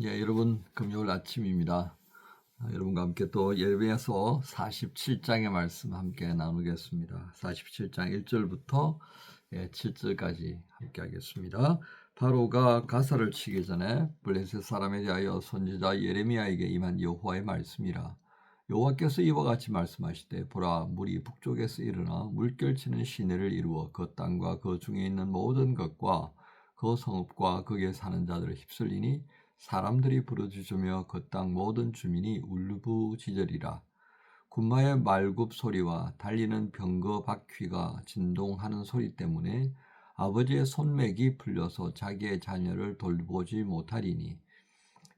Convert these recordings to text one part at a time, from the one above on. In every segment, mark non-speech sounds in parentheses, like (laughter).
예, 여러분 금요일 아침입니다. 아, 여러분과 함께 또 예배에서 47장의 말씀 함께 나누겠습니다. 47장 1절부터 예, 7절까지 함께 하겠습니다. 바로가 가사를 치기 전에 블레셋 사람에 대하여 선지자 예레미야에게 임한 여호와의 말씀이라. 여호와께서 이와 같이 말씀하시되 보라 물이 북쪽에서 일어나 물결치는 시내를 이루어 그 땅과 그 중에 있는 모든 것과 그 성읍과 거기에 사는 자들을 휩쓸리니 사람들이 부르짖으며 그 땅 모든 주민이 울부짖으리라. 군마의 말굽 소리와 달리는 병거 바퀴가 진동하는 소리 때문에 아버지의 손맥이 풀려서 자기의 자녀를 돌보지 못하리니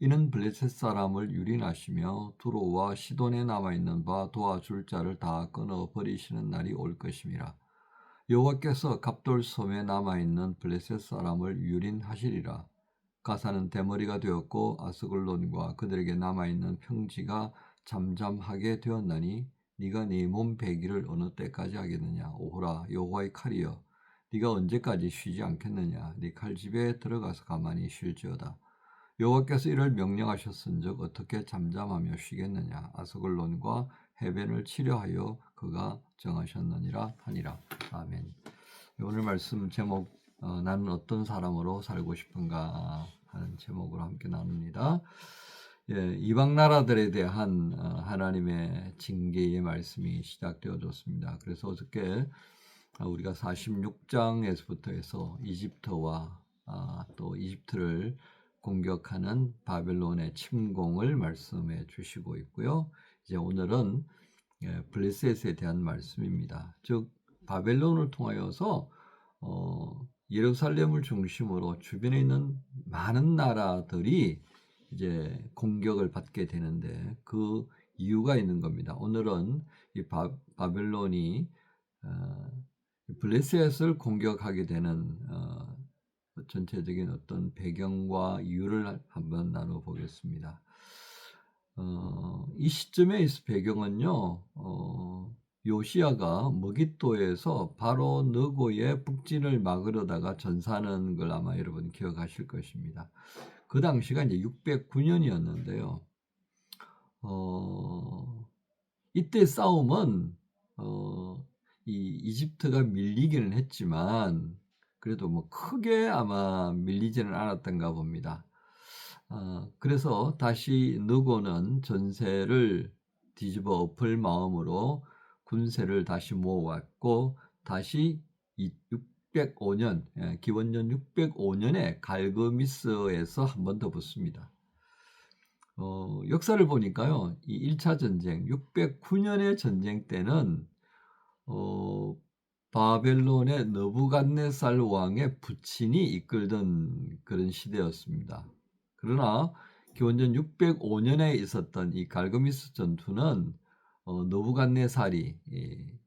이는 블레셋 사람을 유린하시며 두로와 시돈에 남아있는 바 도와줄 자를 다 끊어 버리시는 날이 올 것임이라. 여호와께서 갑돌섬에 남아있는 블레셋 사람을 유린하시리라. 가사는 대머리가 되었고 아스글론과 그들에게 남아있는 평지가 잠잠하게 되었나니 네가 네 몸 배기를 어느 때까지 하겠느냐? 오호라 여호와의 칼이여. 네가 언제까지 쉬지 않겠느냐? 네 칼집에 들어가서 가만히 쉴지어다. 여호와께서 이를 명령하셨은즉 어떻게 잠잠하며 쉬겠느냐? 아스글론과 해변을 치료하여 그가 정하셨느니라 하니라. 아멘. 오늘 말씀 제목 어, 나는 어떤 사람으로 살고 싶은가 하는 제목으로 함께 나눕니다. 예, 이방 나라들에 대한 어, 하나님의 징계의 말씀이 시작되어졌습니다. 그래서 어저께 우리가 46장에서부터 해서 이집트와 아, 또 이집트를 공격하는 바벨론의 침공을 말씀해 주시고 있고요. 이제 오늘은 예, 블레셋에 대한 말씀입니다. 즉 바벨론을 통하여서 어, 예루살렘을 중심으로 주변에 있는 많은 나라들이 이제 공격을 받게 되는데 그 이유가 있는 겁니다. 오늘은 이 바, 바벨론이 어, 블레셋을 공격하게 되는 어, 전체적인 어떤 배경과 이유를 한번 나눠 보겠습니다. 어, 이 시점의 배경은요, 어, 요시아가 머깃도에서 바로 너고의 북진을 막으려다가 전사하는 걸 아마 여러분 기억하실 것입니다. 그 당시가 이제 609년이었는데요. 어, 이때 싸움은 어, 이 이집트가 밀리기는 했지만 그래도 뭐 크게 아마 밀리지는 않았던가 봅니다. 어, 그래서 다시 느고는 전세를 뒤집어 엎을 마음으로 군세를 다시 모아왔고 다시 605년 예, 기원전 605년에 갈그미스에서 한 번 더 붙습니다. 어, 역사를 보니까요, 이 1차 전쟁, 609년의 전쟁 때는 어, 바벨론의 너부갓네살 왕의 부친이 이끌던 그런 시대였습니다. 그러나 기원전 605년에 있었던 이 갈그미스 전투는 어, 노부갓네살이 예,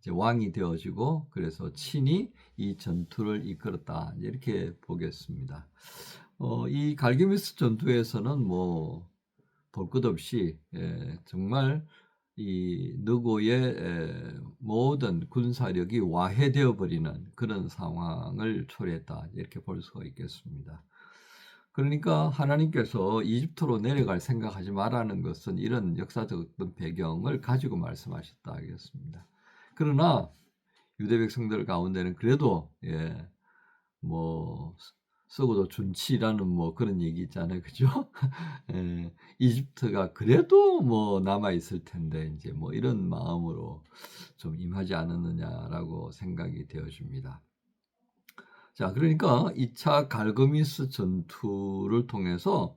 이제 왕이 되어지고 그래서 친히 이 전투를 이끌었다 이렇게 보겠습니다. 어, 이 갈기미스 전투에서는 뭐 볼 것 없이 예, 정말 이 느고의 에, 모든 군사력이 와해되어 버리는 그런 상황을 초래했다 이렇게 볼 수가 있겠습니다. 그러니까 하나님께서 이집트로 내려갈 생각하지 말라는 것은 이런 역사적 어떤 배경을 가지고 말씀하셨다 하겠습니다. 그러나 유대 백성들 가운데는 그래도 예, 뭐 썩어도 준치라는 뭐 그런 얘기 있잖아요, 그죠? (laughs) 예, 이집트가 그래도 뭐 남아 있을 텐데 이제 뭐 이런 마음으로 좀 임하지 않았느냐라고 생각이 되어집니다. 자, 그러니까 2차 갈거미스 전투를 통해서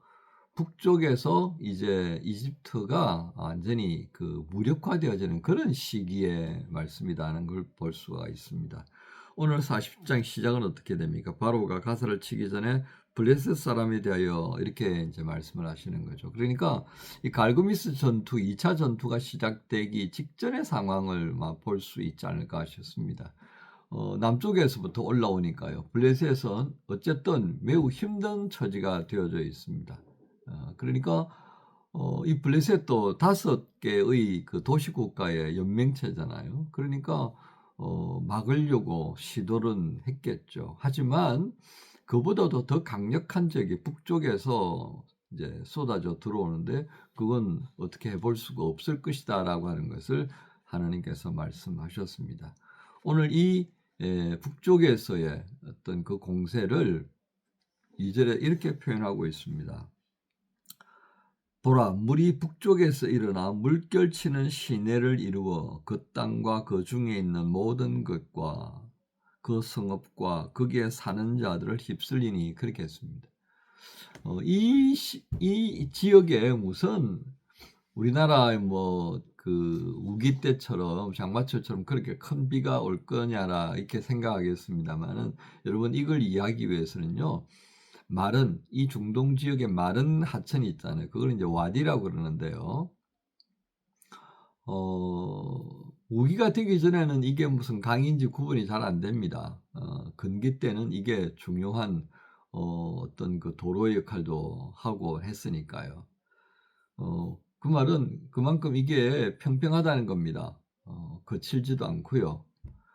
북쪽에서 이제 이집트가 완전히 그 무력화되어지는 그런 시기의 말씀이라는 걸 볼 수가 있습니다. 오늘 40장 시작은 어떻게 됩니까? 바로가 가사를 치기 전에 블레셋 사람에 대하여 이렇게 이제 말씀을 하시는 거죠. 그러니까 이 갈그미스 전투 2차 전투가 시작되기 직전의 상황을 볼 수 있지 않을까 싶습니다. 어, 남쪽에서부터 올라오니까요. 블레셋은 어쨌든 매우 힘든 처지가 되어져 있습니다. 어, 그러니까 어, 이 블레셋도 다섯 개의 그 도시국가의 연맹체잖아요. 그러니까 어, 막으려고 시도는 했겠죠. 하지만 그보다도 더 강력한 적이 북쪽에서 이제 쏟아져 들어오는데 그건 어떻게 해볼 수가 없을 것이다라고 하는 것을 하나님께서 말씀하셨습니다. 오늘 이 예, 북쪽에서의 어떤 그 공세를 이절에 이렇게 표현하고 있습니다. 보라 물이 북쪽에서 일어나 물결치는 시내를 이루어 그 땅과 그 중에 있는 모든 것과 그 성읍과 거기에 사는 자들을 휩쓸리니 그렇게 했습니다. 어, 이, 시, 이 지역에 무슨 우리나라 뭐그 우기 때처럼 장마철처럼 그렇게 큰 비가 올 거냐라 이렇게 생각하겠습니다만은 여러분 이걸 이해하기 위해서는요. 마른 이 중동 지역에 마른 하천이 있잖아요. 그걸 이제 와디라고 그러는데요. 어, 우기가 되기 전에는 이게 무슨 강인지 구분이 잘 안 됩니다. 어, 근기 때는 이게 중요한 어, 어떤 그 도로의 역할도 하고 했으니까요. 어, 그 말은 그만큼 이게 평평하다는 겁니다. 어, 거칠지도 않고요.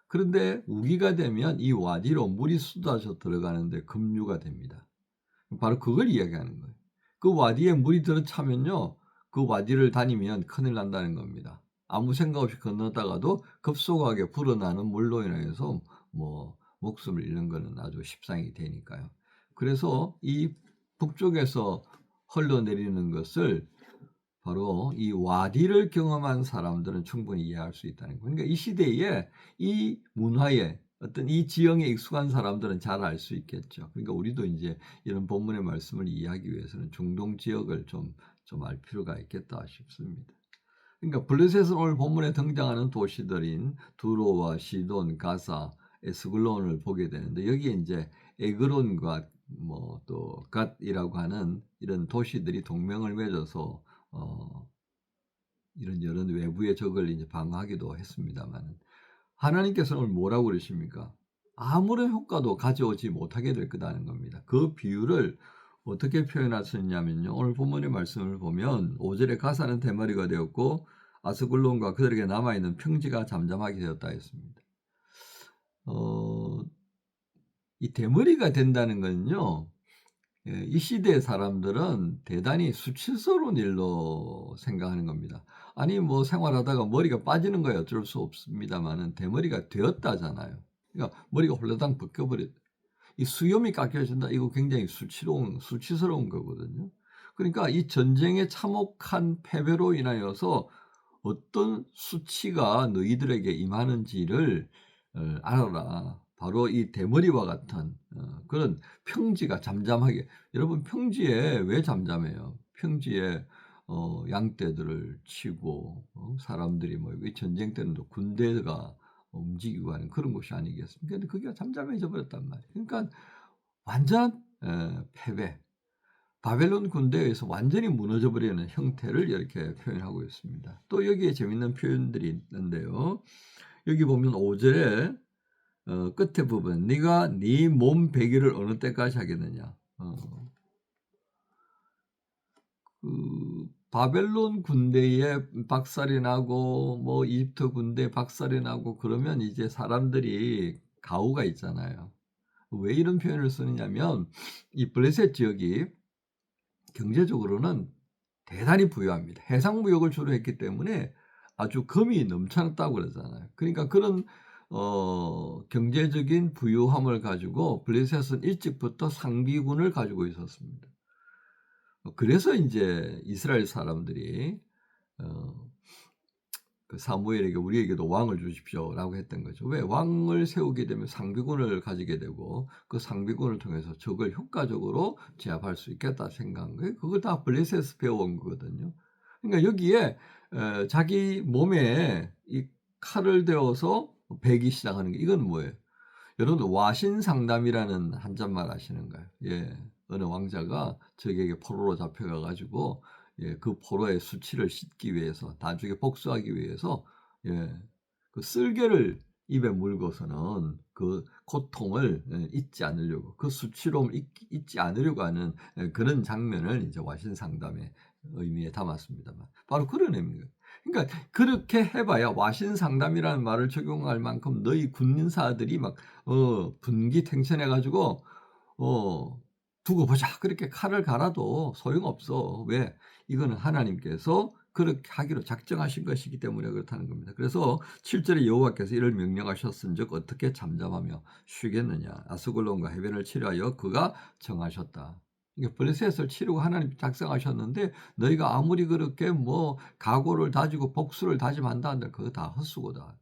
그런데 우기가 되면 이 와디로 물이 쏟아져 들어가는데 급류가 됩니다. 바로 그걸 이야기하는 거예요. 그 와디에 물이 들어차면요. 그 와디를 다니면 큰일 난다는 겁니다. 아무 생각 없이 건너다가도 급속하게 불어나는 물로 인해서 뭐 목숨을 잃는 것은 아주 십상이 되니까요. 그래서 이 북쪽에서 흘러내리는 것을 바로 이 와디를 경험한 사람들은 충분히 이해할 수 있다는 거예요. 그러니까 이 시대에 이 문화에 어떤 이 지형에 익숙한 사람들은 잘 알 수 있겠죠. 그러니까 우리도 이제 이런 본문의 말씀을 이해하기 위해서는 중동 지역을 좀, 좀 알 필요가 있겠다 싶습니다. 그러니까 블레셋은 오늘 본문에 등장하는 도시들인 두로와 시돈, 가사, 에스글론을 보게 되는데 여기에 이제 에그론과 뭐 또 갓이라고 하는 이런 도시들이 동맹을 맺어서 어 이런 여러 외부의 적을 이제 방어하기도 했습니다만 하나님께서는 뭐라고 그러십니까? 아무런 효과도 가져오지 못하게 될 거다는 겁니다. 그 비유를 어떻게 표현하셨냐면요. 오늘 본문의 말씀을 보면 5절에 가사는 대머리가 되었고 아스글론과 그들에게 남아있는 평지가 잠잠하게 되었다 했습니다. 어, 이 대머리가 된다는 건요. 예, 이 시대의 사람들은 대단히 수치스러운 일로 생각하는 겁니다. 아니 뭐 생활하다가 머리가 빠지는 거야 어쩔 수 없습니다만은 대머리가 되었다잖아요. 그러니까 머리가 홀라당 벗겨버렸. 이 수염이 깎여진다. 이거 굉장히 수치로운 수치스러운 거거든요. 그러니까 이 전쟁의 참혹한 패배로 인하여서 어떤 수치가 너희들에게 임하는지를 어, 알아라. 바로 이 대머리와 같은 어, 그런 평지가 잠잠하게 여러분 평지에 왜 잠잠해요? 평지에 어, 양떼들을 치고 어, 사람들이 뭐 전쟁 때는 또 군대가 움직이고 하는 그런 곳이 아니겠습니까? 근데 그게 잠잠해져 버렸단 말이에요. 그러니까 완전 에, 패배. 바벨론 군대에서 완전히 무너져 버리는 형태를 이렇게 표현하고 있습니다. 또 여기에 재밌는 표현들이 있는데요. 여기 보면 5절에 어, 끝에 부분 네가 네 몸 베기를 어느 때까지 하겠느냐. 어. 그 바벨론 군대에 박살이 나고 뭐 이집트 군대 박살이 나고 그러면 이제 사람들이 가오가 있잖아요. 왜 이런 표현을 쓰느냐면 이 블레셋 지역이 경제적으로는 대단히 부유합니다. 해상 무역을 주로 했기 때문에 아주 금이 넘쳐났다고 그러잖아요. 그러니까 그런 어, 경제적인 부유함을 가지고 블레셋은 일찍부터 상비군을 가지고 있었습니다. 그래서 이제 이스라엘 사람들이 어, 그 사무엘에게 우리에게도 왕을 주십시오라고 했던 거죠. 왜 왕을 세우게 되면 상비군을 가지게 되고 그 상비군을 통해서 적을 효과적으로 제압할 수 있겠다 생각한 거예요. 그걸 다 블레셋에서 배워온 거거든요. 그러니까 여기에 어, 자기 몸에 이 칼을 대어서 배기 시작하는 게 이건 뭐예요? 여러분 와신 상담이라는 한자말 아시는가요? 예, 어느 왕자가 적에게 포로로 잡혀가 가지고 예, 그 포로의 수치를 씻기 위해서 나중에 복수하기 위해서 예, 그 쓸개를 입에 물고서는 그 고통을 예, 잊지 않으려고 그 수치로움을 잊, 잊지 않으려고 하는 예, 그런 장면을 이제 와신 상담의 의미에 담았습니다만 바로 그런 의미예요. 그러니까 그렇게 해봐야 와신 상담이라는 말을 적용할 만큼 너희 군인사들이 막 어, 분기탱천해가지고 어, 두고 보자. 그렇게 칼을 갈아도 소용없어. 왜? 이거는 하나님께서 그렇게 하기로 작정하신 것이기 때문에 그렇다는 겁니다. 그래서 7절에 여호와께서 이를 명령하셨은즉 어떻게 잠잠하며 쉬겠느냐. 아스글론과 해변을 치료하여 그가 정하셨다. 블레셋을 치르고 하나님 작성하셨는데 너희가 아무리 그렇게 뭐 각오를 다지고 복수를 다짐한다 한들 그거 다 헛수고다.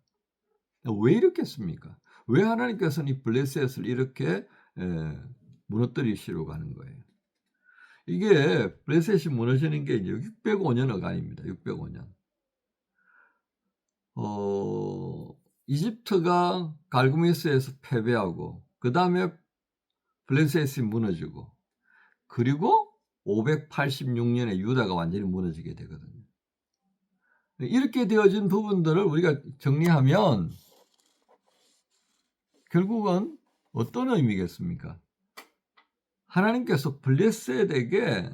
왜 이렇겠습니까? 왜 하나님께서는 이 블레셋을 이렇게 에, 무너뜨리시려고 하는 거예요? 이게 블레셋이 무너지는 게 이제 605년 어간입니다. 605년. 어, 이집트가 갈구미스에서 패배하고 그 다음에 블레셋이 무너지고 그리고 586년에 유다가 완전히 무너지게 되거든요. 이렇게 되어진 부분들을 우리가 정리하면 결국은 어떤 의미겠습니까? 하나님께서 블레셋에게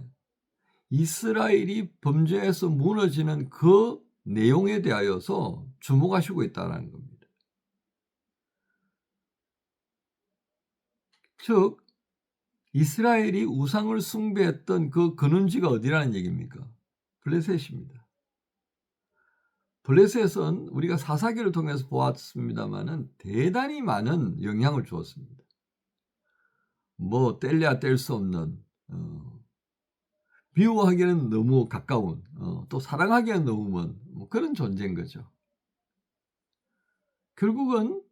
이스라엘이 범죄에서 무너지는 그 내용에 대하여서 주목하시고 있다는 겁니다. 즉, 이스라엘이 우상을 숭배했던 그 근원지가 어디라는 얘기입니까? 블레셋입니다. 블레셋은 우리가 사사기를 통해서 보았습니다만은 대단히 많은 영향을 주었습니다. 뭐 뗄래야 뗄 수 없는 어, 미워하기에는 너무 가까운 어, 또 사랑하기에는 너무 먼 뭐 그런 존재인 거죠. 결국은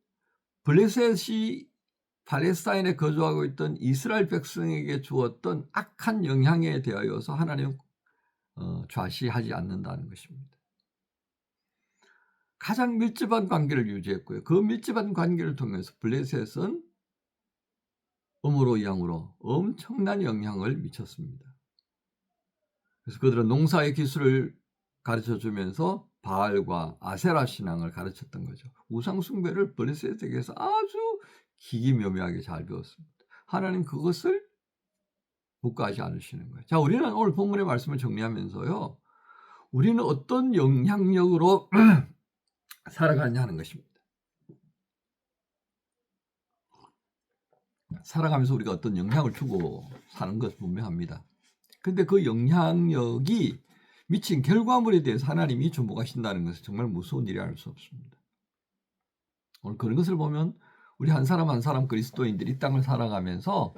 블레셋이 팔레스타인에 거주하고 있던 이스라엘 백성에게 주었던 악한 영향에 대하여서 하나님 어, 좌시하지 않는다는 것입니다. 가장 밀접한 관계를 유지했고요. 그 밀접한 관계를 통해서 블레셋은 음으로 양으로 엄청난 영향을 미쳤습니다. 그래서 그들은 농사의 기술을 가르쳐 주면서 바알과 아세라 신앙을 가르쳤던 거죠. 우상 숭배를 블레셋에게서 아주 기기묘묘하게 잘 배웠습니다. 하나님 그것을 묵과하지 않으시는 거예요. 자, 우리는 오늘 본문의 말씀을 정리하면서요. 우리는 어떤 영향력으로 (clears throat) 살아가느냐 하는 것입니다. 살아가면서 우리가 어떤 영향을 주고 사는 것 분명합니다. 근데 그 영향력이 미친 결과물에 대해서 하나님이 주목하신다는 것은 정말 무서운 일이 알수 없습니다. 오늘 그런 것을 보면 우리 한 사람 한 사람 그리스도인들이 이 땅을 살아가면서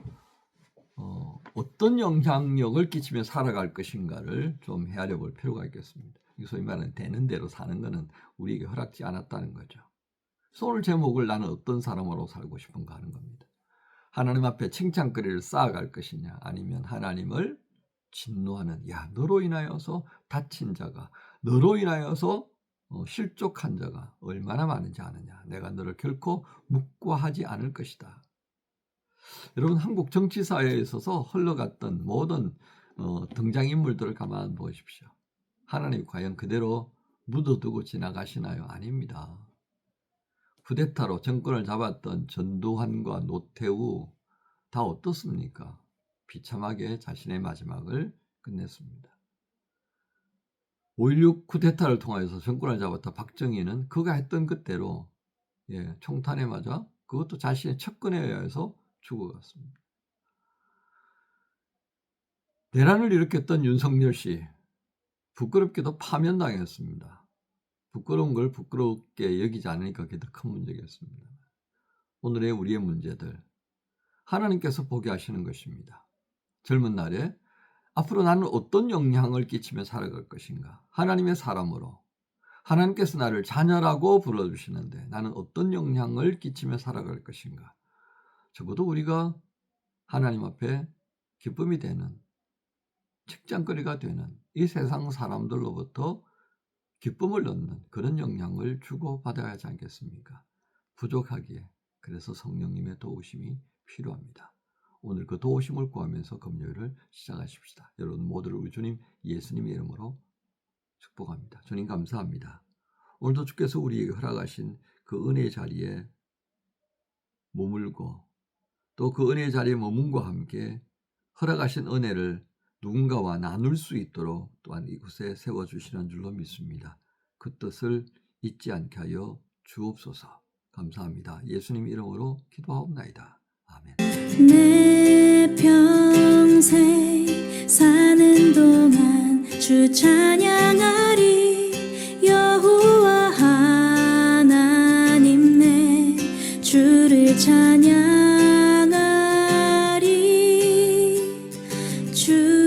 어, 어떤 영향력을 끼치며 살아갈 것인가를 좀 헤아려 볼 필요가 있겠습니다. 소위 말하는 되는 대로 사는 것은 우리에게 허락지 않았다는 거죠. 오늘 제목을 나는 어떤 사람으로 살고 싶은가 하는 겁니다. 하나님 앞에 칭찬거리를 쌓아갈 것이냐 아니면 하나님을 진노하는 야 너로 인하여서 다친 자가 너로 인하여서 어, 실족한 자가 얼마나 많은지 아느냐 내가 너를 결코 묵과하지 않을 것이다 여러분 한국 정치 사회에 있어서 흘러갔던 모든 어, 등장 인물들을 가만 보십시오 하나님 과연 그대로 묻어두고 지나가시나요? 아닙니다. 쿠데타로 정권을 잡았던 전두환과 노태우 다 어떻습니까? 비참하게 자신의 마지막을 끝냈습니다. 5.16 쿠데타를 통해서 정권을 잡았던 박정희는 그가 했던 그대로 예, 총탄에 맞아 그것도 자신의 척근에 의해서 죽어갔습니다. 대란을 일으켰던 윤석열 씨 부끄럽게도 파면당했습니다. 부끄러운 걸 부끄럽게 여기지 않으니까 그게 더 큰 문제겠습니다. 오늘의 우리의 문제들 하나님께서 보게 하시는 것입니다. 젊은 날에 앞으로 나는 어떤 영향을 끼치며 살아갈 것인가? 하나님의 사람으로 하나님께서 나를 자녀라고 불러주시는데 나는 어떤 영향을 끼치며 살아갈 것인가? 적어도 우리가 하나님 앞에 기쁨이 되는 책장거리가 되는 이 세상 사람들로부터 기쁨을 얻는 그런 영향을 주고 받아야 하지 않겠습니까? 부족하기에 그래서 성령님의 도우심이 필요합니다. 오늘 그 도우심을 구하면서 금요일을 시작하십시다. 여러분 모두를 우리 주님 예수님의 이름으로 축복합니다. 주님 감사합니다. 오늘도 주께서 우리에게 허락하신 그 은혜의 자리에 머물고 또 그 은혜의 자리에 머문과 함께 허락하신 은혜를 누군가와 나눌 수 있도록 또한 이곳에 세워주시는 줄로 믿습니다. 그 뜻을 잊지 않게 하여 주옵소서. 감사합니다. 예수님 이름으로 기도하옵나이다. 아멘. 내 평생 사는 동안 주 찬양하리 여호와 하나님 내 주를 찬양하리 주